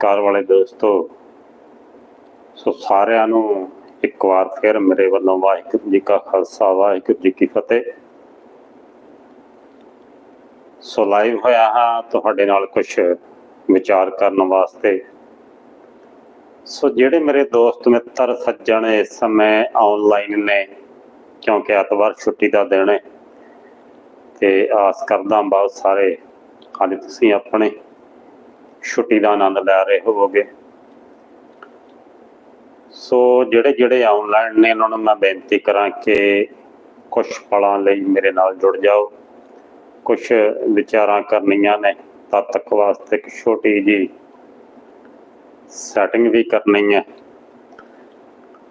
ਸਤਿਕਾਰ ਵਾਲੇ ਦੋਸਤੋ, ਸੋ ਸਾਰਿਆਂ ਨੂੰ ਇੱਕ ਵਾਰ ਫਿਰ ਮੇਰੇ ਵੱਲੋਂ ਵਾਹਿਗੁਰੂ ਜੀ ਕਾ ਖਾਲਸਾ, ਵਾਹਿਗੁਰੂ ਜੀ ਕੀ ਫਤਿਹ। ਸੋ ਲਾਈਵ ਹੋਇਆ ਹਾਂ ਤੁਹਾਡੇ ਨਾਲ ਕੁਝ ਵਿਚਾਰ ਕਰਨ ਵਾਸਤੇ। ਸੋ ਜਿਹੜੇ ਮੇਰੇ ਦੋਸਤ ਮਿੱਤਰ, ਸੱਜਣ ਇਸ ਸਮੇਂ ਆਨਲਾਈਨ ਨੇ, ਕਿਉਂਕਿ ਐਤਵਾਰ ਛੁੱਟੀ ਦਾ ਦਿਨ ਹੈ, ਤੇ ਆਸ ਕਰਦਾ ਬਹੁਤ ਸਾਰੇ ਹਾਲੇ ਤੁਸੀਂ ਆਪਣੇ ਛੁੱਟੀ ਦਾ ਆਨੰਦ ਲੈ ਰਹੇ ਹੋਵੋਗੇ। ਸੋ ਜਿਹੜੇ ਜਿਹੜੇ ਆਨਲਾਈਨ ਨੇ, ਉਹਨਾਂ ਨੂੰ ਮੈਂ ਬੇਨਤੀ ਕਰਾਂ ਕਿ ਕੁਝ ਪਲਾਂ ਲਈ ਮੇਰੇ ਨਾਲ ਜੁੜ ਜਾਓ। ਕੁਝ ਵਿਚਾਰਾਂ ਕਰਨੀਆਂ ਨੇ ਤਦ ਤੱਕ ਵਾਸਤੇ ਇੱਕ ਛੋਟੀ ਜੀ ਸੈਟਿੰਗ ਵੀ ਕਰਨੀ ਹੈ।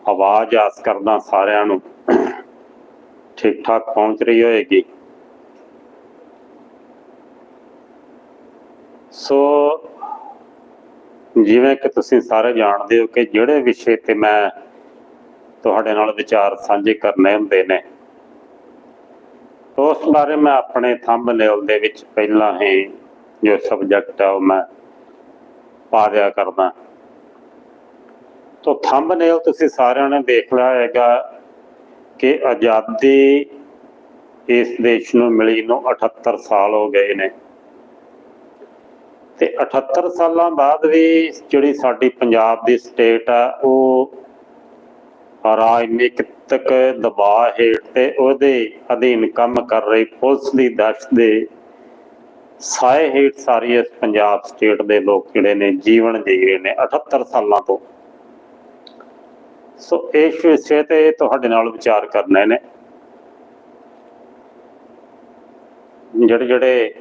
ਆਵਾਜ਼ ਆਸ ਕਰਦਾ ਸਾਰਿਆਂ ਨੂੰ ਠੀਕ ਠਾਕ ਪਹੁੰਚ ਰਹੀ ਹੋਏਗੀ। ਸੋ ਜਿਵੇਂ ਕਿ ਤੁਸੀਂ ਸਾਰੇ ਜਾਣਦੇ ਹੋ ਕਿ ਜਿਹੜੇ ਵਿਸ਼ੇ ਤੇ ਮੈਂ ਤੁਹਾਡੇ ਨਾਲ ਵਿਚਾਰ ਸਾਂਝੇ ਕਰਨੇ ਹੁੰਦੇ ਨੇ, ਉਸ ਬਾਰੇ ਮੈਂ ਆਪਣੇ ਥੰਬਨੇਲ ਦੇ ਵਿੱਚ ਪਹਿਲਾਂ ਹੀ ਜੋ ਸਬਜੈਕਟ ਆ ਉਹ ਮੈਂ ਪਾ ਦਿਆ ਕਰਦਾ। ਤੋ ਥੰਬਨੇਲ ਤੁਸੀਂ ਸਾਰਿਆਂ ਨੇ ਦੇਖ ਲਿਆ ਹੈਗਾ ਕਿ ਆਜ਼ਾਦੀ ਇਸ ਦੇਸ਼ ਨੂੰ ਮਿਲੀ ਨੂੰ 78 ਸਾਲ ਹੋ ਗਏ ਨੇ। ਤੇ 78 ਸਾਲਾਂ ਬਾਅਦ ਵੀ ਜਿਹੜੀ ਸਾਡੀ ਪੰਜਾਬ ਦੀ ਸਟੇਟ ਆ, ਉਹ ਰਾਜਨੀਤਿਕ ਦਬਾਅ ਹੇਠ ਤੇ ਉਹਦੇ ਅਧੀਨ ਕੰਮ ਕਰ ਰਹੀ ਪੁਲਿਸ ਦੀ ਦਹਿਸ਼ਤ ਦੇ ਸਾਏ ਹੇਠ ਸਾਰੀ ਇਸ ਪੰਜਾਬ ਸਟੇਟ ਦੇ ਲੋਕ ਜਿਹੜੇ ਨੇ ਜੀਵਨ ਜੀ ਰਹੇ ਨੇ 78 ਸਾਲਾਂ ਤੋਂ। ਸੋ ਇਸ ਵਿਸ਼ੇ ਤੇ ਤੁਹਾਡੇ ਨਾਲ ਵਿਚਾਰ ਕਰਨੇ ਨੇ। ਜਿਹੜੇ ਜਿਹੜੇ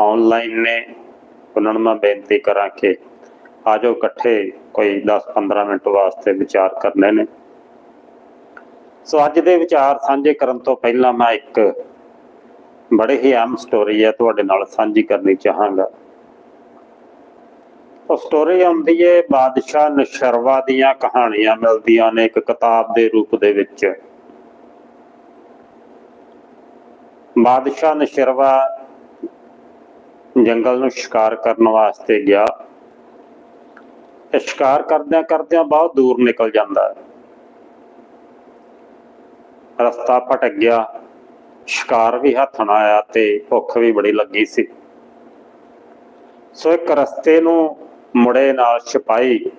ਆਨਲਾਈਨ ਨੇ ਉਹਨਾਂ ਨੂੰ ਮੈਂ ਬੇਨਤੀ ਕਰਾਂ ਕਿ ਆਜੋ ਇਕੱਠੇ ਕੋਈ 10-15 ਮਿੰਟ ਵਾਸਤੇ ਵਿਚਾਰ ਕਰਨੇ ਨੇ। ਸੋ ਅੱਜ ਦੇ ਵਿਚਾਰ ਸਾਂਝੇ ਕਰਨ ਤੋਂ ਪਹਿਲਾਂ ਮੈਂ ਇੱਕ ਬੜੇ ਹੀ ਅਹਿਮ ਸਟੋਰੀ ਹੈ ਤੁਹਾਡੇ ਨਾਲ ਸਾਂਝੀ ਕਰਨੀ ਚਾਹਾਂਗਾ। ਉਹ ਸਟੋਰੀ ਆਉਂਦੀ ਹੈ ਬਾਦਸ਼ਾਹ ਨਸ਼ਰਵਾ ਦੀਆਂ ਕਹਾਣੀਆਂ ਮਿਲਦੀਆਂ ਨੇ ਇੱਕ ਕਿਤਾਬ ਦੇ ਰੂਪ ਦੇ ਵਿੱਚ। ਬਾਦਸ਼ਾਹ ਨਸ਼ਰਵਾ ਜੰਗਲ ਨੂੰ ਸ਼ਿਕਾਰ ਕਰਨ ਵਾਸਤੇ ਗਿਆ। ਸ਼ਿਕਾਰ ਕਰਦਿਆਂ ਕਰਦਿਆਂ ਬਹੁਤ ਦੂਰ ਨਿਕਲ ਜਾਂਦਾ। ਹੈ ਰਸਤਾ ਭਟਕ ਗਿਆ। ਸ਼ਿਕਾਰ ਵੀ ਹੱਥ ਨਾ ਆਇਆ ਤੇ ਭੁੱਖ ਵੀ ਬੜੀ ਲੱਗੀ ਸੀ। ਸੋ ਇੱਕ ਰਸਤੇ ਨੂੰ ਮੁੜੇ ਨਾਲ ਛਪਾਈ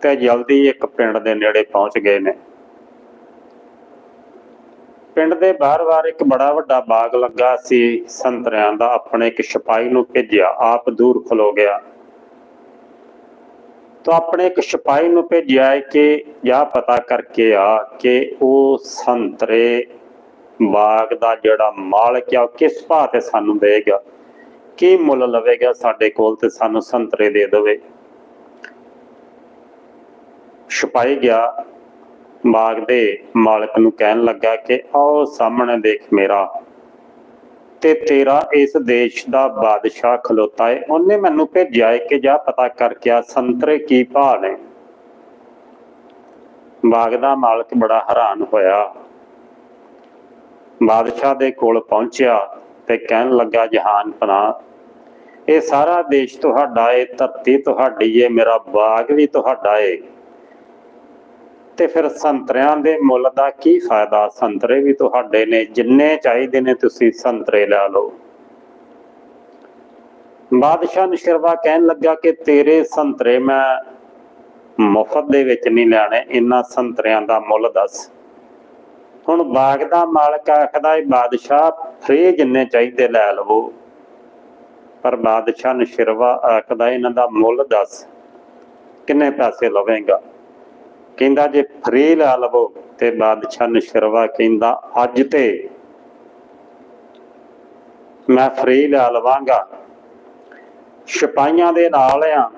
ਤੇ ਜਲਦੀ ਇੱਕ ਪਿੰਡ ਦੇ ਨੇੜੇ ਪਹੁੰਚ ਗਏ ਨੇ। ਪਿੰਡ ਦੇ ਬਾਹਰ-ਬਾਹਰ ਇੱਕ ਬੜਾ ਵੱਡਾ ਬਾਗ ਲੱਗਾ ਸੀ। ਸੰਤਰਿਆਂ ਦਾ ਆਪਣੇ ਇੱਕ ਸਿਪਾਹੀ ਨੂੰ ਭੇਜਿਆ। ਆਪ ਦੂਰ ਖਲੋ ਗਿਆ। ਤਾਂ ਆਪਣੇ ਇੱਕ ਸਿਪਾਹੀ ਨੂੰ ਭੇਜਿਆ ਕਿ ਜਾਂ ਪਤਾ ਕਰਕੇ ਆ ਕਿ ਉਹ ਸੰਤਰੇ ਬਾਗ ਦਾ ਜਿਹੜਾ ਮਾਲਕ ਆ, ਉਹ ਕਿਸ ਭਾਅ ਤੇ ਸਾਨੂੰ ਦੇਗਾ ਕੀ ਮੁੱਲ ਲਵੇਗਾ ਸਾਡੇ ਕੋਲ ਤੇ ਸਾਨੂੰ ਸੰਤਰੇ ਦੇ ਦੇਵੇ? ਸਿਪਾਹੀ ਗਿਆ। ਬਾਗ ਦੇ ਮਾਲਕ ਨੂੰ ਕਹਿਣ ਲੱਗਾ ਕਿ ਆਓ ਸਾਹਮਣੇ ਦੇਖ ਮੇਰਾ। ਤੇ ਤੇਰਾ ਇਸ ਦੇਸ਼ ਦਾ ਬਾਦਸ਼ਾਹ ਖਲੋਤਾ ਏ। ਉਹਨੇ ਮੈਨੂੰ ਭੇਜਿਆ ਏ ਕਿ ਜਾ ਪਤਾ ਕਰਕੇ ਆ ਸੰਤਰੇ ਕੀ ਭਾਅ ਨੇ। ਬਾਗ ਦਾ ਮਾਲਕ ਬੜਾ ਹੈਰਾਨ ਹੋਇਆ। ਬਾਦਸ਼ਾਹ ਦੇ ਕੋਲ ਪਹੁੰਚਿਆ ਤੇ ਕਹਿਣ ਲੱਗਾ, ਜਹਾਨ ਪਨਾ, ਇਹ ਸਾਰਾ ਦੇਸ਼ ਤੁਹਾਡਾ ਏ, ਧਰਤੀ ਤੁਹਾਡੀ ਏ, ਮੇਰਾ ਬਾਗ ਵੀ ਤੁਹਾਡਾ ਏ। ਤੇ ਫਿਰ ਸੰਤਰਿਆਂ ਦੇ ਮੁੱਲ ਦਾ ਕੀ ਫਾਇਦਾ? ਸੰਤਰੇ ਵੀ ਤੁਹਾਡੇ ਨੇ ਜਿੰਨੇ ਚਾਹੀਦੇ ਨੇ ਤੁਸੀਂ ਸੰਤਰੇ ਲੈ ਲਓ। ਬਾਦਸ਼ਾਹ ਨਸ਼ਰਵਾ ਕਹਿਣ ਲੱਗਾ ਕਿ ਤੇਰੇ ਸੰਤਰੇ ਮੈਂ ਮੁਫਤ ਦੇ ਵਿੱਚ ਨਹੀਂ ਲੈਣੇ, ਇਹਨਾਂ ਸੰਤਰਿਆਂ ਦਾ ਮੁੱਲ ਦੱਸ। ਹੁਣ ਬਾਗ ਦਾ ਮਾਲਕ ਆਖਦਾ ਹੈ, ਬਾਦਸ਼ਾਹ, ਫਰੇ ਜਿੰਨੇ ਚਾਹੀਦੇ ਲੈ ਲਵੋ। ਪਰ ਬਾਦਸ਼ਾਹ ਨਸ਼ਰਵਾ ਆਖਦਾ ਇਹਨਾਂ ਦਾ ਮੁੱਲ ਦੱਸ। ਕਿੰਨੇ ਪੈਸੇ ਲਵੇਂਗਾ? ਕਹਿੰਦਾ ਜੇ ਫਰੀ ਲਾ ਲਵੋ ਤੇ ਬਾਦਸ਼ਾਹ ਨਸ਼ਰਵਾ ਕਹਿੰਦਾ, ਅੱਜ ਤੇ ਮੈਂ ਫਰੀ ਲਾ ਲਵਾਂਗਾ। ਸਿਪਾਹੀਆਂ ਦੇ ਨਾਲ ਆ,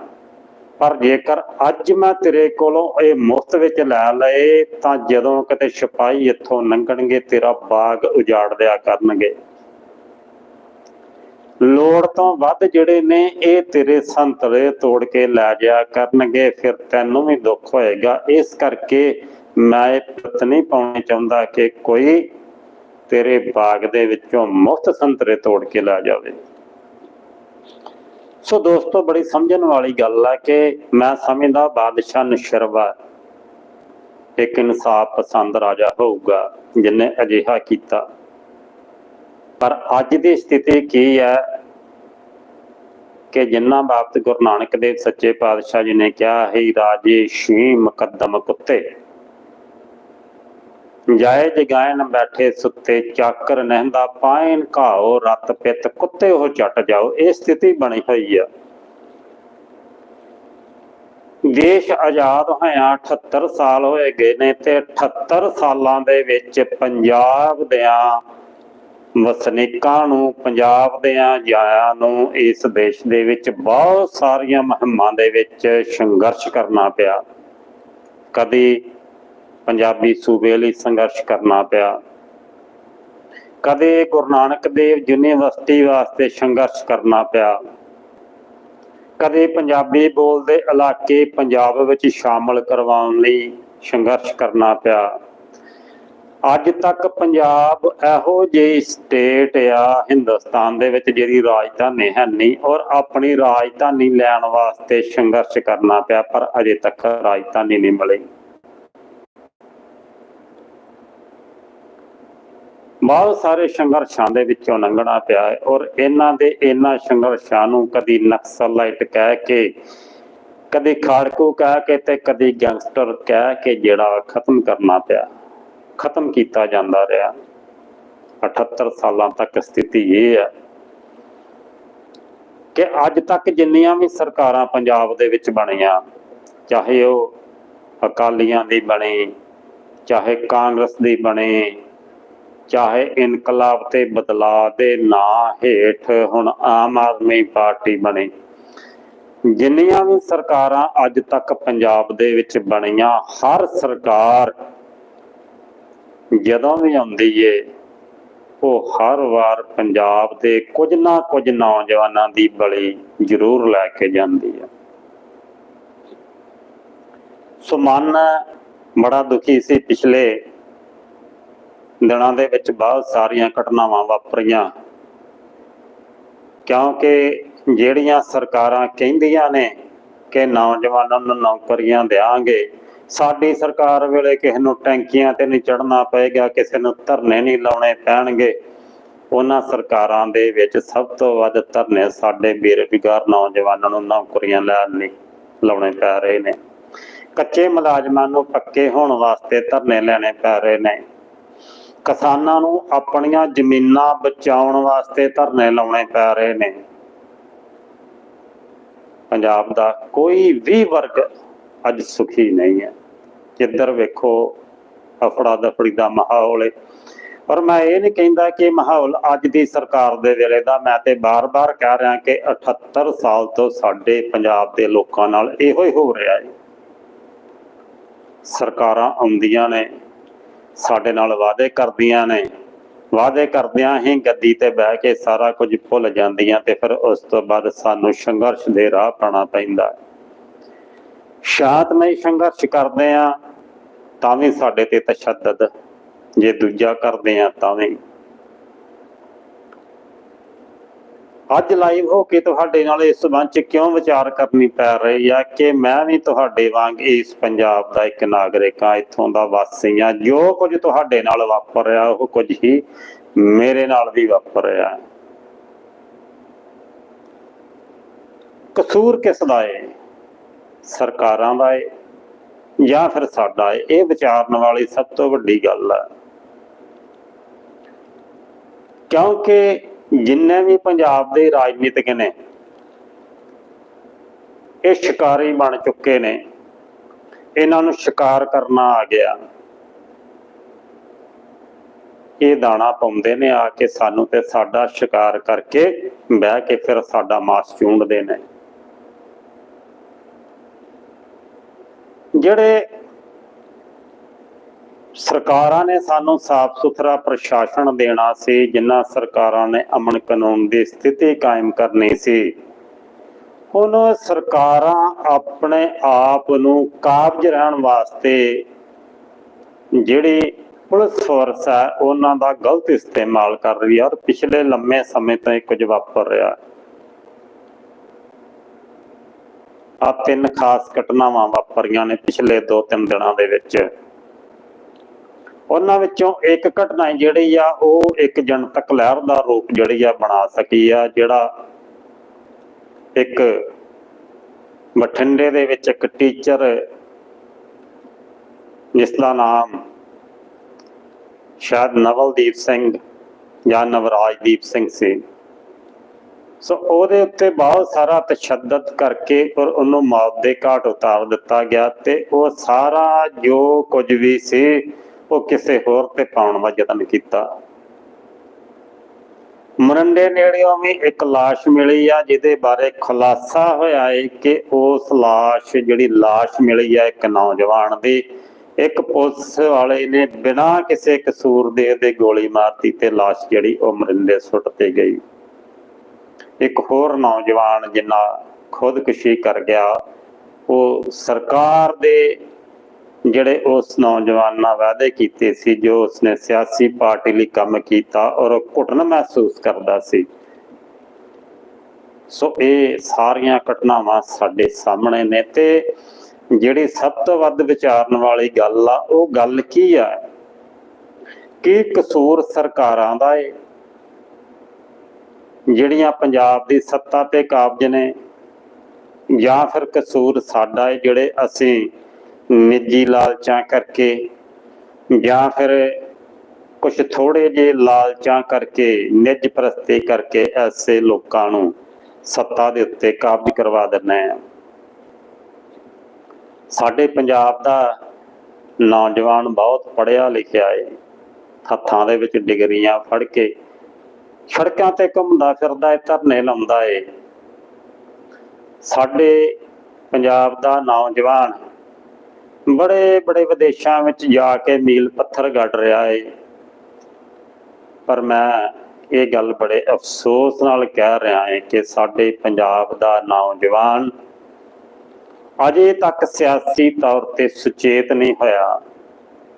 ਪਰ ਜੇਕਰ ਅੱਜ ਮੈਂ ਤੇਰੇ ਕੋਲੋਂ ਇਹ ਮੁਫਤ ਵਿੱਚ ਲੈ ਲਏ, ਤਾਂ ਜਦੋਂ ਕਿਤੇ ਸਿਪਾਹੀ ਇੱਥੋਂ ਲੰਘਣਗੇ, ਤੇਰਾ ਬਾਗ ਉਜਾੜ ਦਿਆ ਕਰਨਗੇ। ਲੋੜ ਤੋਂ ਵੱਧ ਜਿਹੜੇ ਨੇ, ਇਹ ਤੇਰੇ ਸੰਤਰੇ ਤੋੜ ਕੇ ਲੈ ਜਾ ਕਰਨਗੇ, ਫਿਰ ਤੈਨੂੰ ਵੀ ਦੁੱਖ ਹੋਏਗਾ। ਇਸ ਕਰਕੇ ਮੈਂ ਇਹ ਪਤ ਪਾਉਣੀ ਚਾਹੁੰਦਾ ਕਿ ਕੋਈ ਤੇਰੇ ਬਾਗ ਦੇ ਵਿੱਚੋਂ ਮੁਫਤ ਸੰਤਰੇ ਤੋੜ ਕੇ ਲੈ ਜਾਵੇ। ਸੋ ਦੋਸਤੋ, ਬੜੀ ਸਮਝਣ ਵਾਲੀ ਗੱਲ ਆ ਕਿ ਮੈਂ ਸਮਝਦਾ ਬਾਦਸ਼ਾਹ ਨਸ਼ਰਵਾ ਇੱਕ ਇਨਸਾਫ ਪਸੰਦ ਰਾਜਾ ਹੋਊਗਾ, ਜਿਨੇ ਅਜਿਹਾ ਕੀਤਾ। ਪਰ ਅੱਜ ਦੀ ਸਥਿਤੀ ਕੀ ਹੈ ਕਿ ਜਿੰਨਾ ਬਾਬਤ ਗੁਰੂ ਨਾਨਕ ਦੇਵ ਸੱਚੇ ਪਾਤਸ਼ਾਹ ਜੀ ਨੇ ਕਿਹਾ, ਹੈ ਰਾਜੇ ਸ਼ੀ ਮੁਕੱਦਮ ਕੁੱਤੇ। ਜਾਏ ਜਗਾਇਨ ਬੈਠੇ ਸੁੱਤੇ, ਚਾਕਰ ਨਹਿੰਦਾ ਪਾਇਨ ਘਾਓ, ਰਤ ਪਿੱਤ ਕੁੱਤੇ ਉਹ ਚੱਟ ਜਾਓ। ਇਹ ਸਥਿਤੀ ਬਣੀ ਹੋਈ ਆ। ਦੇਸ਼ ਆਜ਼ਾਦ ਹੋਇਆ 78 ਸਾਲ ਹੋਏ ਗਏ ਨੇ ਤੇ 78 ਸਾਲਾਂ ਦੇ ਵਿੱਚ ਪੰਜਾਬ ਦਿਆਂ ਵਸਨੀਕਾਂ ਨੂੰ, ਪੰਜਾਬ ਦਿਆਂ ਜਾਇਆਂ ਨੂੰ ਇਸ ਦੇਸ਼ ਦੇ ਵਿੱਚ ਬਹੁਤ ਸਾਰੀਆਂ ਮੁਹਿੰਮਾਂ ਦੇ ਵਿੱਚ ਸੰਘਰਸ਼ ਕਰਨਾ ਪਿਆ। ਕਦੀ ਪੰਜਾਬੀ ਸੂਬੇ ਲਈ ਸੰਘਰਸ਼ ਕਰਨਾ ਪਿਆ। ਕਦੇ ਗੁਰੂ ਨਾਨਕ ਦੇਵ ਯੂਨੀਵਰਸਿਟੀ ਵਾਸਤੇ ਸੰਘਰਸ਼ ਕਰਨਾ ਪਿਆ। ਕਦੇ ਪੰਜਾਬੀ ਬੋਲਦੇ ਇਲਾਕੇ ਪੰਜਾਬ ਵਿੱਚ ਸ਼ਾਮਲ ਕਰਵਾਉਣ ਲਈ ਸੰਘਰਸ਼ ਕਰਨਾ ਪਿਆ। ਅੱਜ ਤੱਕ ਪੰਜਾਬ ਇਹੋ ਜਿਹੀ ਸਟੇਟ ਆ ਹਿੰਦੁਸਤਾਨ ਦੇ ਵਿੱਚ ਜਿਹੜੀ ਰਾਜਧਾਨੀ ਹੈ ਨਹੀਂ ਔਰ ਆਪਣੀ ਰਾਜਧਾਨੀ ਲੈਣ ਵਾਸਤੇ ਸੰਘਰਸ਼ ਕਰਨਾ ਪਿਆ, ਪਰ ਅਜੇ ਤੱਕ ਰਾਜਧਾਨੀ ਨਹੀਂ ਮਿਲੀ। ਬਹੁਤ ਸਾਰੇ ਸੰਘਰਸ਼ਾਂ ਦੇ ਵਿੱਚੋਂ ਲੰਘਣਾ ਪਿਆ ਹੈ ਔਰ ਇਹਨਾਂ ਦੇ ਇਹਨਾਂ ਸੰਘਰਸ਼ਾਂ ਨੂੰ ਕਦੀ ਨਕਸਲਾਈਟ ਕਹਿ ਕੇ, ਕਦੇ ਖਾੜਕੂ ਕਹਿ ਕੇ ਤੇ ਕਦੇ ਗੈਂਗਸਟਰ ਕਹਿ ਕੇ ਜਿਹੜਾ ਖਤਮ ਕਰਨਾ ਪਿਆ। ਖਤਮ ਕੀਤਾ ਜਾਂਦਾ ਰਿਹਾ। 78 ਸਾਲਾਂ ਤੱਕ ਸਥਿਤੀ ਇਹ ਹੈ ਕਿ ਅੱਜ ਤੱਕ ਜਿੰਨੀਆਂ ਵੀ ਸਰਕਾਰਾਂ ਪੰਜਾਬ ਦੇ ਵਿੱਚ ਬਣੀਆਂ, ਚਾਹੇ ਉਹ ਅਕਾਲੀਆਂ ਦੀ ਬਣੀ, ਚਾਹੇ ਕਾਂਗਰਸ ਦੀ ਬਣੀ, ਚਾਹੇ ਇਨਕਲਾਬ ਤੇ ਬਦਲਾਅ ਦੇ ਨਾਂ ਹੇਠ ਹੁਣ ਆਮ ਆਦਮੀ ਪਾਰਟੀ ਬਣੀ। ਜਿੰਨੀਆਂ ਵੀ ਸਰਕਾਰਾਂ ਅੱਜ ਤੱਕ ਪੰਜਾਬ ਦੇ ਵਿੱਚ ਬਣੀਆਂ, ਹਰ ਸਰਕਾਰ ਜਦੋਂ ਵੀ ਆਉਂਦੀ ਏ, ਉਹ ਹਰ ਵਾਰ ਪੰਜਾਬ ਦੇ ਕੁਝ ਨਾ ਕੁਝ ਨੌਜਵਾਨਾਂ ਦੀ ਬਲੀ ਜ਼ਰੂਰ ਲੈ ਕੇ ਜਾਂਦੀ ਹੈ ਸੋ ਬੜਾ ਦੁਖੀ ਸੀ ਪਿਛਲੇ ਦਿਨਾਂ ਦੇ ਵਿੱਚ ਬਹੁਤ ਸਾਰੀਆਂ ਘਟਨਾਵਾਂ ਵਾਪਰੀਆਂ। ਕਿਉਂਕਿ ਜਿਹੜੀਆਂ ਸਰਕਾਰਾਂ ਕਹਿੰਦੀਆਂ ਨੇ ਕਿ ਨੌਜਵਾਨਾਂ ਨੂੰ ਨੌਕਰੀਆਂ ਦੇਾਂਗੇ ਸਾਡੀ ਸਰਕਾਰ ਵੇਲੇ ਕਿਸੇ ਨੂੰ ਟੈਂਕੀਆਂ ਤੇ ਨਹੀਂ ਚੜਨਾ ਪਏਗਾ ਕਿਸੇ ਨੂੰ ਧਰਨੇ ਨਹੀਂ ਲਾਉਣੇ ਪੈਣਗੇ। ਉਹਨਾਂ ਸਰਕਾਰਾਂ ਦੇ ਵਿੱਚ ਸਭ ਤੋਂ ਵੱਧ ਧਰਨੇ ਸਾਡੇ ਬੇਰੁਜ਼ਗਾਰ ਨੌਜਵਾਨਾਂ ਨੂੰ ਨੌਕਰੀਆਂ ਲੈਣ ਲਈ ਲਾਉਣੇ ਪੈ ਰਹੇ ਨੇ। ਕੱਚੇ ਮੁਲਾਜ਼ਮਾਂ ਨੂੰ ਪੱਕੇ ਹੋਣ ਵਾਸਤੇ ਧਰਨੇ ਲੈਣੇ ਪੈ ਰਹੇ ਨੇ। ਕਿਸਾਨਾਂ ਨੂੰ ਆਪਣੀਆਂ ਜ਼ਮੀਨਾਂ ਬਚਾਉਣ ਵਾਸਤੇ ਧਰਨੇ ਲਾਉਣੇ ਪੈ ਰਹੇ ਨੇ। ਪੰਜਾਬ ਦਾ ਕੋਈ ਵੀ ਵਰਗ ਅੱਜ ਸੁਖੀ ਨਹੀਂ ਹੈ। ਕਿੱਧਰ ਵੇਖੋ ਅਫੜਾ ਦਫੜੀ ਦਾ ਮਾਹੌਲ ਹੈ ਪਰ ਮੈਂ ਇਹ ਨਹੀਂ ਕਹਿੰਦਾ ਕਿ ਮਾਹੌਲ ਅੱਜ ਦੀ ਸਰਕਾਰ ਦੇ ਵੇਲੇ ਦਾ। ਮੈਂ ਤੇ ਬਾਰ-ਬਾਰ ਕਹਿ ਰਿਹਾ ਕਿ 78 ਸਾਲ ਤੋਂ ਸਾਡੇ ਪੰਜਾਬ ਦੇ ਲੋਕਾਂ ਨਾਲ ਇਹੋ ਹੀ ਹੋ ਰਿਹਾ ਹੈ ਸਰਕਾਰਾਂ ਆਉਂਦੀਆਂ ਨੇ, ਸਾਡੇ ਨਾਲ ਵਾਅਦੇ ਕਰਦੀਆਂ ਨੇ। ਵਾਅਦੇ ਕਰਦਿਆਂ ਹੀ ਗੱਦੀ ਤੇ ਬਹਿ ਕੇ ਸਾਰਾ ਕੁਝ ਭੁੱਲ ਜਾਂਦੀਆਂ ਤੇ ਫਿਰ ਉਸ ਤੋਂ ਬਾਅਦ ਸਾਨੂੰ ਸੰਘਰਸ਼ ਦੇ ਰਾਹ ਪਾਣਾ ਪੈਂਦਾ। ਸ਼ਾਂਤਮਈ ਸੰਘਰਸ਼ ਕਰਦੇ ਆ। ਤਾਂ ਵੀ ਸਾਡੇ ਤੇ ਤਸ਼ੱਦਦ। ਜੇ ਦੂਜਾ ਕਰਦੇ ਆ ਤਾਂ ਵੀ। ਅੱਜ ਲਾਈਵ ਹੋ ਕੇ ਤੁਹਾਡੇ ਨਾਲ ਇਸ ਸੰਬੰਧ ਚ ਕਿਉਂ ਵਿਚਾਰ ਕਰਨੀ ਪੈ ਰਹੀ ਆ ਕਿ ਮੈਂ ਵੀ ਤੁਹਾਡੇ ਵਾਂਗ ਇਸ ਪੰਜਾਬ ਦਾ ਇੱਕ ਨਾਗਰਿਕ ਆ, ਇੱਥੋਂ ਦਾ ਵਾਸੀ ਆ। ਜੋ ਕੁਝ ਤੁਹਾਡੇ ਨਾਲ ਵਾਪਰ ਰਿਹਾ, ਉਹ ਕੁਝ ਹੀ ਮੇਰੇ ਨਾਲ ਵੀ ਵਾਪਰ ਰਿਹਾ। ਕਸੂਰ ਕਿਸ ਦਾ ਏ? ਸਰਕਾਰਾਂ ਦਾ ਏ? ਜਾਂ ਫਿਰ ਸਾਡਾ, ਇਹ ਵਿਚਾਰਨ ਵਾਲੀ ਸਭ ਤੋਂ ਵੱਡੀ ਗੱਲ ਹੈ। ਕਿਉਂਕਿ ਜਿੰਨੇ ਵੀ ਪੰਜਾਬ ਦੇ ਰਾਜਨੀਤਿਕ ਨੇ, ਇਹ ਸ਼ਿਕਾਰੀ ਬਣ ਚੁੱਕੇ ਨੇ। ਇਹਨਾਂ ਨੂੰ ਸ਼ਿਕਾਰ ਕਰਨਾ ਆ ਗਿਆ। ਇਹ ਦਾਣਾ ਪਾਉਂਦੇ ਨੇ ਆ ਕੇ ਸਾਨੂੰ ਤੇ ਸਾਡਾ ਸ਼ਿਕਾਰ ਕਰਕੇ ਬਹਿ ਕੇ ਫਿਰ ਸਾਡਾ ਮਾਸ ਚੂੰਡਦੇ ਨੇ। ਜਿਹੜੇ ਸਰਕਾਰਾਂ ਨੇ ਸਾਨੂੰ ਸਾਫ਼ ਸੁਥਰਾ ਪ੍ਰਸ਼ਾਸਨ ਦੇਣਾ ਸੀ, ਜਿਨ੍ਹਾਂ ਸਰਕਾਰਾਂ ਨੇ ਅਮਨ ਕਾਨੂੰਨ ਦੀ ਸਥਿਤੀ ਕਾਇਮ ਕਰਨੀ ਸੀ, ਹੁਣ ਸਰਕਾਰਾਂ ਆਪਣੇ ਆਪ ਨੂੰ ਕਾਬਜ ਰਹਿਣ ਵਾਸਤੇ ਜਿਹੜੀ ਪੁਲਿਸ ਫੋਰਸ ਹੈ, ਉਹਨਾਂ ਦਾ ਗਲਤ ਇਸਤੇਮਾਲ ਕਰ ਰਹੀ ਹੈ ਔਰ ਪਿਛਲੇ ਲੰਮੇ ਸਮੇਂ ਤੋਂ ਇਹ ਕੁਝ ਵਾਪਰ ਰਿਹਾ। ਆ ਤਿੰਨ ਖਾਸ ਘਟਨਾਵਾਂ ਵਾਪਰੀਆਂ ਨੇ ਪਿਛਲੇ 2-3 ਦਿਨਾਂ ਦੇ ਵਿੱਚ। ਉਹਨਾਂ ਵਿੱਚੋਂ ਇੱਕ ਘਟਨਾ ਜਿਹੜੀ ਆ, ਉਹ ਇੱਕ ਜਨਤਕ ਲਹਿਰ ਦਾ ਰੂਪ ਜਿਹੜੀ ਆ ਬਣਾ ਸਕੀ ਆ, ਜਿਹੜਾ ਇੱਕ ਬਠਿੰਡੇ ਦੇ ਵਿੱਚ ਇੱਕ ਟੀਚਰ ਜਿਸ ਦਾ ਨਾਮ ਸ਼ਾਇਦ ਨਵਲਦੀਪ ਸਿੰਘ ਜਾਂ ਨਵਰਾਜਦੀਪ ਸਿੰਘ ਸੀ। ਸੋ ਉਹਦੇ ਉੱਤੇ ਬਹੁਤ ਸਾਰਾ ਤਸ਼ੱਦਦ ਕਰਕੇ ਔਰ ਉਹਨੂੰ ਮੌਤ ਦੇ ਘਾਟ ਉਤਾਰ ਦਿੱਤਾ ਗਿਆ ਤੇ ਉਹ ਸਾਰਾ ਜੋ ਕੁਝ ਵੀ ਸੀ, ਉਹ ਕਿਸੇ ਹੋਰ ਤੇ ਪਾਉਣ ਦਾ ਯਤਨ ਕੀਤਾ। ਮਰੰਡੇ ਨੇੜਿਓਂ ਵੀ ਇੱਕ ਲਾਸ਼ ਮਿਲੀ ਆ, ਜਿਹਦੇ ਬਾਰੇ ਖੁਲਾਸਾ ਹੋਇਆ ਹੈ ਕਿ ਉਸ ਲਾਸ਼, ਜਿਹੜੀ ਲਾਸ਼ ਮਿਲੀ ਆ ਇੱਕ ਨੌਜਵਾਨ ਦੀ, ਇੱਕ ਪੁਲਿਸ ਵਾਲੇ ਨੇ ਬਿਨਾਂ ਕਿਸੇ ਕਸੂਰ ਦੇ ਉਹਦੇ ਗੋਲੀ ਮਾਰਤੀ ਤੇ ਲਾਸ਼ ਜਿਹੜੀ ਉਹ ਮਰਿੰਦੇ ਸੁੱਟ ਤੇ ਗਈ। ਇੱਕ ਹੋਰ ਨੌਜਵਾਨ ਜਿੰਨਾ ਖੁਦਕੁਸ਼ੀ ਕਰ ਗਿਆ, ਉਹ ਸਰਕਾਰ ਦੇ ਜਿਹੜੇ ਉਸ ਨੌਜਵਾਨ ਨਾਲ ਵਾਅਦੇ ਕੀਤੇ ਸੀ, ਜੋ ਉਸਨੇ ਸਿਆਸੀ ਪਾਰਟੀ ਲਈ ਕੰਮ ਕੀਤਾ ਔਰ ਘੁਟਨ ਮਹਿਸੂਸ ਕਰਦਾ ਸੀ। ਸੋ ਇਹ ਸਾਰੀਆਂ ਘਟਨਾਵਾਂ ਸਾਡੇ ਸਾਹਮਣੇ ਨੇ ਤੇ ਜਿਹੜੀ ਸਭ ਤੋਂ ਵੱਧ ਵਿਚਾਰਨ ਵਾਲੀ ਗੱਲ ਆ, ਉਹ ਗੱਲ ਕੀ ਆ? ਕੀ ਕਸੂਰ ਸਰਕਾਰਾਂ ਦਾ ਏ? ਜਿਹੜੀਆਂ ਪੰਜਾਬ ਦੀ ਸੱਤਾ ਤੇ ਕਾਬਜ ਨੇ ਜਾਂ ਫਿਰ ਕਸੂਰ ਸਾਡਾ ਏ, ਜਿਹੜੇ ਅਸੀਂ ਨਿੱਜੀ ਲਾਲਚਾਂ ਕਰਕੇ ਜਾਂ ਫਿਰ ਕੁਝ ਥੋੜੇ ਜੇ ਲਾਲਚਾਂ ਕਰਕੇ, ਨਿੱਜ ਪ੍ਰਸਤੀ ਕਰਕੇ ਐਸੇ ਲੋਕਾਂ ਨੂੰ ਸੱਤਾ ਦੇ ਉੱਤੇ ਕਾਬਜ ਕਰਵਾ ਦਿੰਦੇ ਆ ਸਾਡੇ ਪੰਜਾਬ ਦਾ ਨੌਜਵਾਨ ਬਹੁਤ ਪੜ੍ਹਿਆ ਲਿਖਿਆ ਏ, ਹੱਥਾਂ ਦੇ ਵਿੱਚ ਡਿਗਰੀਆਂ ਫੜ ਕੇ ਸੜਕਾਂ ਤੇ ਘੁੰਮਦਾ ਫਿਰਦਾ ਏ ਧਰਨੇ ਲਾਉਂਦਾ ਏ। ਸਾਡੇ ਪੰਜਾਬ ਦਾ ਨੌਜਵਾਨ ਬੜੇ ਬੜੇ ਵਿਦੇਸ਼ਾਂ ਵਿੱਚ ਜਾ ਕੇ ਮੀਲ ਪੱਥਰ ਗੱਡ ਰਿਹਾ ਏ। ਪਰ ਮੈਂ ਇਹ ਗੱਲ ਬੜੇ ਅਫਸੋਸ ਨਾਲ ਕਹਿ ਰਿਹਾ ਹਾਂ ਕਿ ਸਾਡੇ ਪੰਜਾਬ ਦਾ ਨੌਜਵਾਨ ਅਜੇ ਤੱਕ ਸਿਆਸੀ ਤੌਰ ਤੇ ਸੁਚੇਤ ਨਹੀਂ ਹੋਇਆ।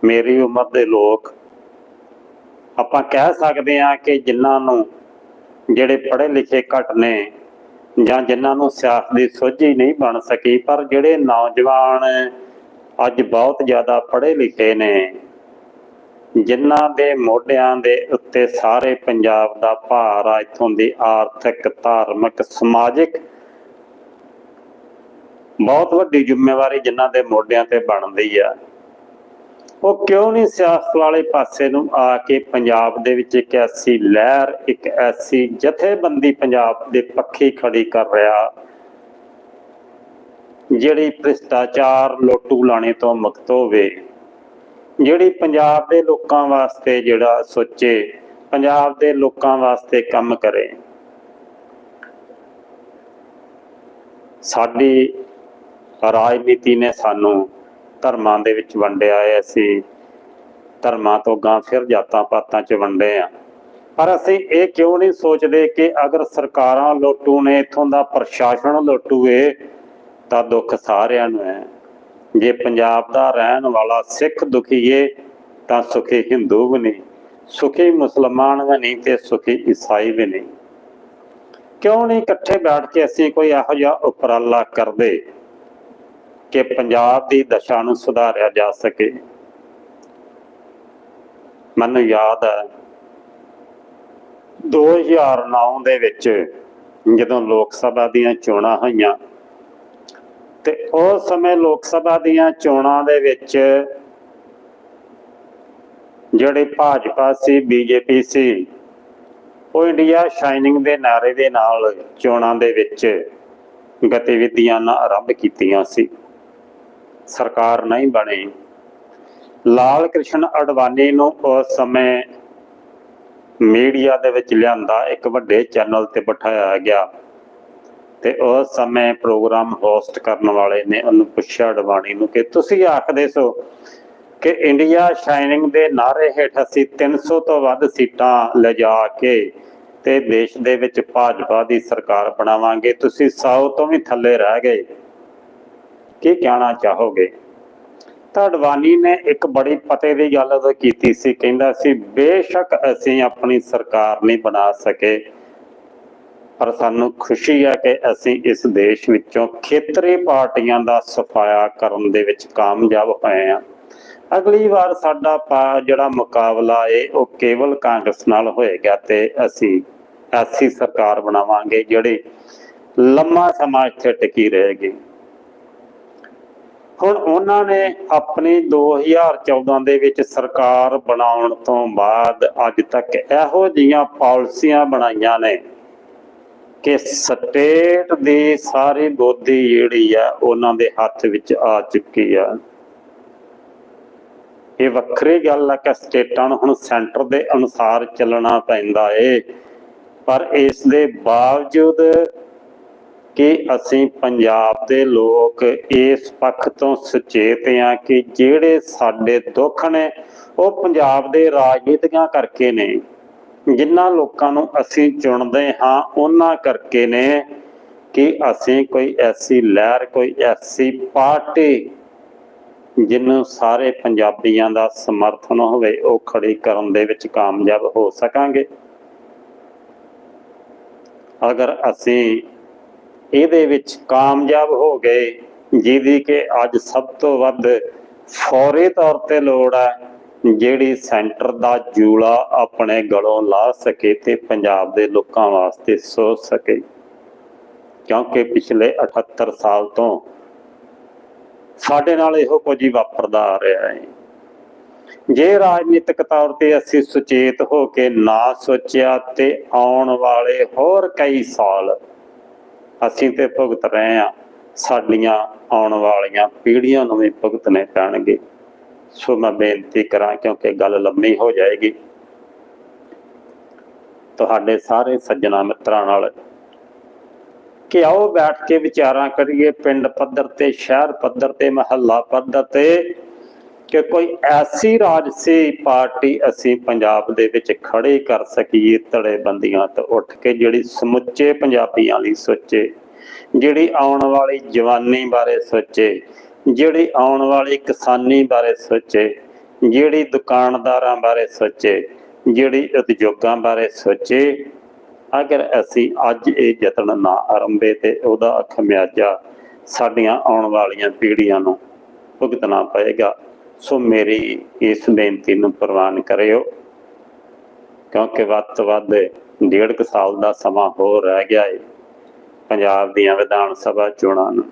ਮੇਰੀ ਉਮਰ ਦੇ ਲੋਕ ਆਪਾਂ ਕਹਿ ਸਕਦੇ ਹਾਂ ਕਿ ਜਿਨ੍ਹਾਂ ਨੂੰ ਜਿਹੜੇ ਪੜ੍ਹੇ ਲਿਖੇ ਘੱਟ ਨੇ ਜਾਂ ਜਿਨ੍ਹਾਂ ਨੂੰ ਸਿਆਸਤ ਦੀ ਸੋਝੀ ਨਹੀਂ ਬਣ ਸਕੀ, ਪਰ ਜਿਹੜੇ ਨੌਜਵਾਨ ਅੱਜ ਬਹੁਤ ਜ਼ਿਆਦਾ ਪੜ੍ਹੇ ਲਿਖੇ ਨੇ, ਜਿਨ੍ਹਾਂ ਦੇ ਮੋਢਿਆਂ ਦੇ ਉੱਤੇ ਸਾਰੇ ਪੰਜਾਬ ਦਾ ਭਾਰ ਆ, ਇਥੋਂ ਦੀ ਆਰਥਿਕ, ਧਾਰਮਿਕ, ਸਮਾਜਿਕ ਬਹੁਤ ਵੱਡੀ ਜ਼ਿੰਮੇਵਾਰੀ ਜਿਨ੍ਹਾਂ ਦੇ ਮੋਢਿਆਂ ਤੇ ਬਣਦੀ ਆ। ਉਹ ਕਿਉਂ ਨਹੀਂ ਸਿਆਸਤ ਵਾਲੇ ਪਾਸੇ ਨੂੰ ਆ ਕੇ ਪੰਜਾਬ ਦੇ ਵਿੱਚ ਇੱਕ ਐਸੀ ਲਹਿਰ, ਇੱਕ ਐਸੀ ਜਥੇਬੰਦੀ ਪੰਜਾਬ ਦੇ ਪੱਖੀ ਖੜੀ ਕਰ ਰਿਹਾ? ਜਿਹੜੀ ਭ੍ਰਿਸ਼ਟਾਚਾਰ ਲੋਟੂ ਲਾਣੇ ਤੋਂ ਮੁਕਤ ਹੋਵੇ, ਜਿਹੜੀ ਪੰਜਾਬ ਦੇ ਲੋਕਾਂ ਵਾਸਤੇ ਜਿਹੜਾ ਸੋਚੇ, ਪੰਜਾਬ ਦੇ ਲੋਕਾਂ ਵਾਸਤੇ ਕੰਮ ਕਰੇ। ਸਾਡੀ ਰਾਜਨੀਤੀ ਨੇ ਸਾਨੂੰ ਧਰਮਾਂ ਦੇ ਵਿੱਚ ਵੰਡਿਆ ਹੈ ਅਸੀਂ ਧਰਮਾਂ ਤੋਂ ਗਾਂ ਫਿਰ ਜਾਤਾਂ ਪਾਤਾਂ 'ਚ ਵੰਡੇ ਆ। ਪਰ ਅਸੀਂ ਇਹ ਕਿਉਂ ਨਹੀਂ ਸੋਚਦੇ ਕਿ ਅਗਰ ਸਰਕਾਰਾਂ ਲੋਟੂ ਨੇ, ਇਥੋਂ ਦਾ ਪ੍ਰਸ਼ਾਸਨ ਲੋਟੂ ਏ ਤਾਂ ਦੁੱਖ ਸਾਰਿਆਂ ਨੂੰ ਹੈ। ਜੇ ਪੰਜਾਬ ਦਾ ਰਹਿਣ ਵਾਲਾ ਸਿੱਖ ਦੁਖੀਏ, ਤਾਂ ਸੁਖੀ ਹਿੰਦੂ ਵੀ ਨਹੀਂ, ਸੁਖੀ ਮੁਸਲਮਾਨ ਵੀ ਨਹੀਂ ਤੇ ਸੁਖੀ ਈਸਾਈ ਵੀ ਨਹੀਂ। ਕਿਉਂ ਨਹੀਂ ਇਕੱਠੇ ਬੈਠ ਕੇ ਅਸੀਂ ਕੋਈ ਇਹੋ ਜਿਹਾ ਉਪਰਾਲਾ ਕਰਦੇ? ਕਿ ਪੰਜਾਬ ਦੀ ਦਸ਼ਾ ਨੂੰ ਸੁਧਾਰਿਆ ਜਾ ਸਕੇ। ਮੈਨੂੰ ਯਾਦ ਹੈ 2009 ਦੇ ਵਿੱਚ ਜਦੋਂ ਲੋਕ ਸਭਾ ਦੀਆਂ ਚੋਣਾਂ ਹੋਈਆਂ ਤੇ ਉਸ ਸਮੇਂ ਲੋਕ ਸਭਾ ਦੀਆਂ ਚੋਣਾਂ ਦੇ ਵਿੱਚ ਜਿਹੜੇ ਭਾਜਪਾ ਸੀ, ਬੀਜੇਪੀ ਸੀ, ਉਹ ਇੰਡੀਆ ਸ਼ਾਈਨਿੰਗ ਦੇ ਨਾਰੇ ਦੇ ਨਾਲ ਚੋਣਾਂ ਦੇ ਵਿੱਚ ਗਤੀਵਿਧੀਆਂ ਨਾ ਆਰੰਭ ਕੀਤੀਆਂ ਸੀ। ਸਰਕਾਰ ਨਹੀਂ ਬਣੀ। ਲਾਲ ਕ੍ਰਿਸ਼ਨ ਅਡਵਾਨੀ ਨੂੰ ਉਸ ਸਮੇਂ ਮੀਡੀਆ ਦੇ ਵਿੱਚ ਲਿਆਂਦਾ ਇੱਕ ਵੱਡੇ ਚੈਨਲ ਤੇ ਬਿਠਾਇਆ ਗਿਆ ਤੇ ਉਸ ਸਮੇਂ ਪ੍ਰੋਗਰਾਮ ਹੋਸਟ ਕਰਨ ਵਾਲੇ ਨੇ ਉਹਨੂੰ ਪੁੱਛਿਆ, ਅਡਵਾਨੀ ਨੂੰ ਕਿ ਤੁਸੀਂ ਆਖਦੇ ਸੋ ਕਿ ਇੰਡੀਆ ਸ਼ਾਈਨਿੰਗ ਦੇ ਨਾਰੇ ਹੇਠ ਅਸੀਂ 300 ਤੋਂ ਵੱਧ ਸੀਟਾਂ ਲਿਜਾ ਕੇ ਤੇ ਦੇਸ਼ ਦੇ ਵਿੱਚ ਭਾਜਪਾ ਦੀ ਸਰਕਾਰ ਬਣਾਵਾਂਗੇ। ਤੁਸੀਂ 100 ਤੋਂ ਵੀ ਥੱਲੇ ਰਹਿ ਗਏ। ਕੀ ਕਹਿਣਾ ਚਾਹੋਗੇ? ਤਾਂ ਅਡਵਾਨੀ ਨੇ ਇੱਕ ਬੜੀ ਪਤੇ ਦੀ ਗੱਲ ਉਹ ਕੀਤੀ ਸੀ, ਕਹਿੰਦਾ ਸੀ, ਬੇਸ਼ੱਕ ਅਸੀਂ ਆਪਣੀ ਸਰਕਾਰ ਨਹੀਂ ਬਣਾ ਸਕੇ, ਪਰ ਸਾਨੂੰ ਖੁਸ਼ੀ ਹੈ ਕਿ ਅਸੀਂ ਇਸ ਦੇਸ਼ ਵਿੱਚੋਂ ਖੇਤਰੀ ਪਾਰਟੀਆਂ ਦਾ ਸਫਾਇਆ ਕਰਨ ਦੇ ਵਿੱਚ ਕਾਮਯਾਬ ਹੋਏ ਹਾਂ। ਅਗਲੀ ਵਾਰ ਸਾਡਾ ਜਿਹੜਾ ਮੁਕਾਬਲਾ ਏ, ਉਹ ਕੇਵਲ ਕਾਂਗਰਸ ਨਾਲ ਹੋਏਗਾ ਤੇ ਅਸੀਂ ਐਸੀ ਸਰਕਾਰ ਬਣਾਵਾਂਗੇ ਜਿਹੜੀ ਲੰਮਾ ਸਮਾਂ ਇੱਥੇ ਟਿਕੀ ਰਹੇਗੀ। ਹੁਣ ਉਹਨਾਂ ਨੇ ਆਪਣੀ 2014 ਦੇ ਵਿੱਚ ਸਰਕਾਰ ਬਣਾਉਣ ਤੋਂ ਬਾਅਦ ਅੱਜ ਤੱਕ ਇਹੋ ਜਿਹੀਆਂ ਪਾਲਿਸੀਆਂ ਬਣਾਈਆਂ ਨੇ ਕਿ ਸਟੇਟ ਦੀ ਸਾਰੀ ਗੋਦੀ ਜਿਹੜੀ ਆ, ਉਹਨਾਂ ਦੇ ਹੱਥ ਵਿੱਚ ਆ ਚੁੱਕੀ ਆ। ਇਹ ਵੱਖਰੀ ਗੱਲ ਆ ਕਿ ਸਟੇਟਾਂ ਨੂੰ ਹੁਣ ਸੈਂਟਰ ਦੇ ਅਨੁਸਾਰ ਚੱਲਣਾ ਪੈਂਦਾ ਏ, ਪਰ ਇਸ ਦੇ ਬਾਵਜੂਦ ਕਿ ਅਸੀਂ ਪੰਜਾਬ ਦੇ ਲੋਕ ਇਸ ਪੱਖ ਤੋਂ ਸੁਚੇਤ ਹਾਂ ਕਿ ਜਿਹੜੇ ਸਾਡੇ ਦੁੱਖ ਨੇ, ਉਹ ਪੰਜਾਬ ਦੇ ਰਾਜਨੀਤਿਕਾਂ ਕਰਕੇ ਨੇ। ਜਿਨ੍ਹਾਂ ਲੋਕਾਂ ਨੂੰ ਅਸੀਂ ਚੁਣਦੇ ਹਾਂ, ਉਹਨਾਂ ਕਰਕੇ ਨੇ ਕਿ ਅਸੀਂ ਕੋਈ ਐਸੀ ਲਹਿਰ, ਕੋਈ ਐਸੀ ਪਾਰਟੀ ਜਿਹਨੂੰ ਸਾਰੇ ਪੰਜਾਬੀਆਂ ਦਾ ਸਮਰਥਨ ਹੋਵੇ, ਉਹ ਖੜੀ ਕਰਨ ਦੇ ਵਿੱਚ ਕਾਮਯਾਬ ਹੋ ਸਕਾਂਗੇ। ਅਗਰ ਅਸੀਂ ਇਹਦੇ ਵਿੱਚ ਕਾਮਯਾਬ ਹੋ ਗਏ, ਜਿਹਦੀ ਕਿ ਅੱਜ ਸਭ ਤੋਂ ਵੱਧ ਫੌਰੀ ਤੌਰ ਤੇ ਲੋੜ ਹੈ ਜਿਹੜੀ ਸੈਂਟਰ ਦਾ ਜੂਲਾ ਆਪਣੇ ਗਲੋਂ ਲਾ ਸਕੇ ਤੇ ਪੰਜਾਬ ਦੇ ਲੋਕਾਂ ਵਾਸਤੇ ਸੋਚ ਸਕੇ। ਕਿਉਂਕਿ ਪਿਛਲੇ 78 ਸਾਲ ਤੋਂ ਸਾਡੇ ਨਾਲ ਇਹੋ ਕੁਝ ਹੀ ਵਾਪਰਦਾ ਆ ਰਿਹਾ ਹੈ। ਜੇ ਰਾਜਨੀਤਿਕ ਤੌਰ ਤੇ ਅਸੀਂ ਸੁਚੇਤ ਹੋ ਕੇ ਨਾ ਸੋਚਿਆ ਤੇ ਆਉਣ ਵਾਲੇ ਹੋਰ ਕਈ ਸਾਲ ਅਸੀਂ ਤੇ ਭੁਗਤ ਰਹੇ ਹਾਂ। ਸਾਡੀਆਂ ਆਉਣ ਵਾਲੀਆਂ ਪੀੜ੍ਹੀਆਂ ਨੂੰ ਵੀ ਭੁਗਤਣੇ ਪੈਣਗੇ। ਸੋ ਮੈਂ ਬੇਨਤੀ ਕਰਾਂ, ਕਿਉਂਕਿ ਗੱਲ ਲੰਮੀ ਹੋ ਜਾਏਗੀ। ਤੁਹਾਡੇ ਸਾਰੇ ਸੱਜਣਾ ਮਿੱਤਰਾਂ ਨਾਲ ਕਿ ਆਓ ਬੈਠ ਕੇ ਵਿਚਾਰਾਂ ਕਰੀਏ। ਪਿੰਡ ਪੱਧਰ ਤੇ, ਸ਼ਹਿਰ ਪੱਧਰ ਤੇ, ਮਹੱਲਾ ਪੱਧਰ ਤੇ ਕਿ ਕੋਈ ਐਸੀ ਰਾਜਸੀ ਪਾਰਟੀ ਅਸੀਂ ਪੰਜਾਬ ਦੇ ਵਿੱਚ ਖੜੇ ਕਰ ਸਕੀਏ ਧੜੇ ਬੰਦੀਆਂ ਤੋਂ ਉੱਠ ਕੇ, ਜਿਹੜੀ ਸਮੁੱਚੇ ਪੰਜਾਬੀਆਂ ਲਈ ਸੋਚੇ, ਜਿਹੜੀ ਆਉਣ ਵਾਲੀ ਜਵਾਨੀ ਬਾਰੇ ਸੋਚੇ, ਜਿਹੜੀ ਆਉਣ ਵਾਲੀ ਕਿਸਾਨੀ ਬਾਰੇ ਸੋਚੇ, ਜਿਹੜੀ ਦੁਕਾਨਦਾਰਾਂ ਬਾਰੇ ਸੋਚੇ, ਜਿਹੜੀ ਉਦਯੋਗਾਂ ਬਾਰੇ ਸੋਚੇ, ਅਗਰ ਅਸੀਂ ਅੱਜ ਇਹ ਯਤਨ ਨਾ ਆਰੰਭੇ ਤੇ ਉਹਦਾ ਖਮਿਆਜਾ ਸਾਡੀਆਂ ਆਉਣ ਵਾਲੀਆਂ ਪੀੜ੍ਹੀਆਂ ਨੂੰ ਭੁਗਤਣਾ ਪਏਗਾ। ਸੋ ਮੇਰੀ ਇਸ ਬੇਨਤੀ ਨੂੰ ਪ੍ਰਵਾਨ ਕਰਿਓ, ਕਿਉਂਕਿ ਵੱਧ ਤੋਂ ਵੱਧ ਡੇਢ ਕੁ ਸਾਲ ਦਾ ਸਮਾਂ ਹੋਰ ਰਹਿ ਗਿਆ ਹੈ ਪੰਜਾਬ ਦੀਆਂ ਵਿਧਾਨ ਸਭਾ ਚੋਣਾਂ ਨੂੰ।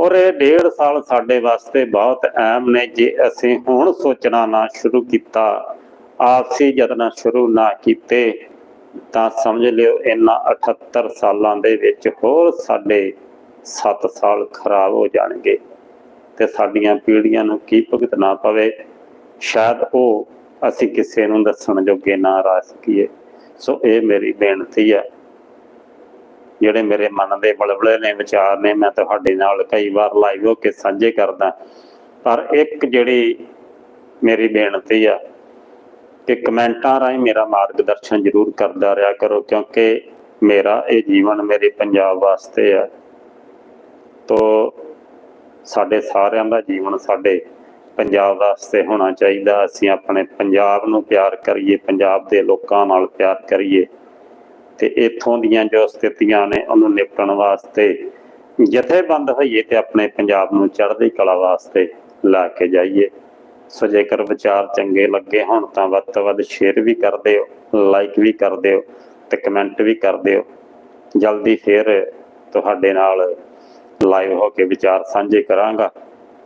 ਔਰ ਇਹ ਡੇਢ ਸਾਲ ਸਾਡੇ ਵਾਸਤੇ ਬਹੁਤ ਅਹਿਮ ਨੇ, ਜੇ ਅਸੀਂ ਹੁਣ ਸੋਚਣਾ ਨਾ ਸ਼ੁਰੂ ਕੀਤਾ, ਆਪਸੀ ਯਤਨ ਸ਼ੁਰੂ ਨਾ ਕੀਤੇ, ਤਾਂ ਸਮਝ ਲਿਓ ਇਹਨਾਂ 78 ਸਾਲਾਂ ਦੇ ਵਿੱਚ ਹੋਰ ਸਾਡੇ 7 ਸਾਲ ਖਰਾਬ ਹੋ ਜਾਣਗੇ। ਤੇ ਸਾਡੀਆਂ ਪੀੜ੍ਹੀਆਂ ਨੂੰ ਕੀ ਭੁਗਤਣਾ ਪਵੇ, ਸ਼ਾਇਦ ਉਹ ਅਸੀਂ ਕਿਸੇ ਨੂੰ ਦੱਸਣ ਜੋਗੇ ਨਾ ਰਹਿ ਸਕੀਏ। ਸੋ ਇਹ ਮੇਰੀ ਬੇਨਤੀ ਹੈ। ਜਿਹੜੇ ਮੇਰੇ ਮਨ ਦੇ ਬਲਬਲੇ ਨੇ, ਵਿਚਾਰ ਨੇ, ਮੈਂ ਤੁਹਾਡੇ ਨਾਲ ਕਈ ਵਾਰ ਲਾਈਵ ਹੋ ਕੇ ਸਾਂਝੇ ਕਰਦਾ। ਪਰ ਇੱਕ ਜਿਹੜੀ ਮੇਰੀ ਬੇਨਤੀ ਆ, ਕਿ ਕਮੈਂਟਾਂ ਰਾਹੀਂ ਮੇਰਾ ਮਾਰਗਦਰਸ਼ਨ ਜ਼ਰੂਰ ਕਰਦਾ ਰਿਹਾ ਕਰੋ, ਕਿਉਂਕਿ ਮੇਰਾ ਇਹ ਜੀਵਨ ਮੇਰੇ ਪੰਜਾਬ ਵਾਸਤੇ ਆ। ਤੋ ਸਾਡੇ ਸਾਰਿਆਂ ਦਾ ਜੀਵਨ ਸਾਡੇ ਪੰਜਾਬ ਵਾਸਤੇ ਹੋਣਾ ਚਾਹੀਦਾ। ਅਸੀਂ ਆਪਣੇ ਪੰਜਾਬ ਨੂੰ ਪਿਆਰ ਕਰੀਏ, ਪੰਜਾਬ ਦੇ ਲੋਕਾਂ ਨਾਲ ਪਿਆਰ ਕਰੀਏ। ਤੇ ਇੱਥੋਂ ਦੀਆਂ ਜੋ ਸਥਿਤੀਆਂ ਨੇ, ਉਹਨੂੰ ਨਿਪਟਣ ਵਾਸਤੇ, ਜਥੇਬੰਦ ਹੋਈਏ ਤੇ ਆਪਣੇ ਪੰਜਾਬ ਨੂੰ ਚੜ੍ਹਦੀ ਕਲਾ ਵਾਸਤੇ ਲਾ ਕੇ ਜਾਈਏ। ਸੋ ਜੇਕਰ ਵਿਚਾਰ ਚੰਗੇ ਲੱਗੇ ਹੋਣ ਤਾਂ ਵੱਧ ਤੋਂ ਵੱਧ ਸ਼ੇਅਰ ਵੀ ਕਰ ਦਿਓ ਲਾਈਕ ਵੀ ਕਰ ਦਿਓ ਤੇ ਕਮੈਂਟ ਵੀ ਕਰ ਦਿਓ। ਜਲਦੀ ਫੇਰ ਤੁਹਾਡੇ ਨਾਲ ਲਾਈਵ ਹੋ ਕੇ ਵਿਚਾਰ ਸਾਂਝੇ ਕਰਾਂਗਾ।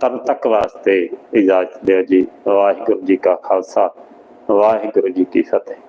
ਤਦ ਤੱਕ ਵਾਸਤੇ ਇਜਾਜ਼ਤ ਦਿਓ ਜੀ। ਵਾਹਿਗੁਰੂ ਜੀ ਕਾ ਖਾਲਸਾ। ਵਾਹਿਗੁਰੂ ਜੀ ਕੀ ਫਤਿਹ।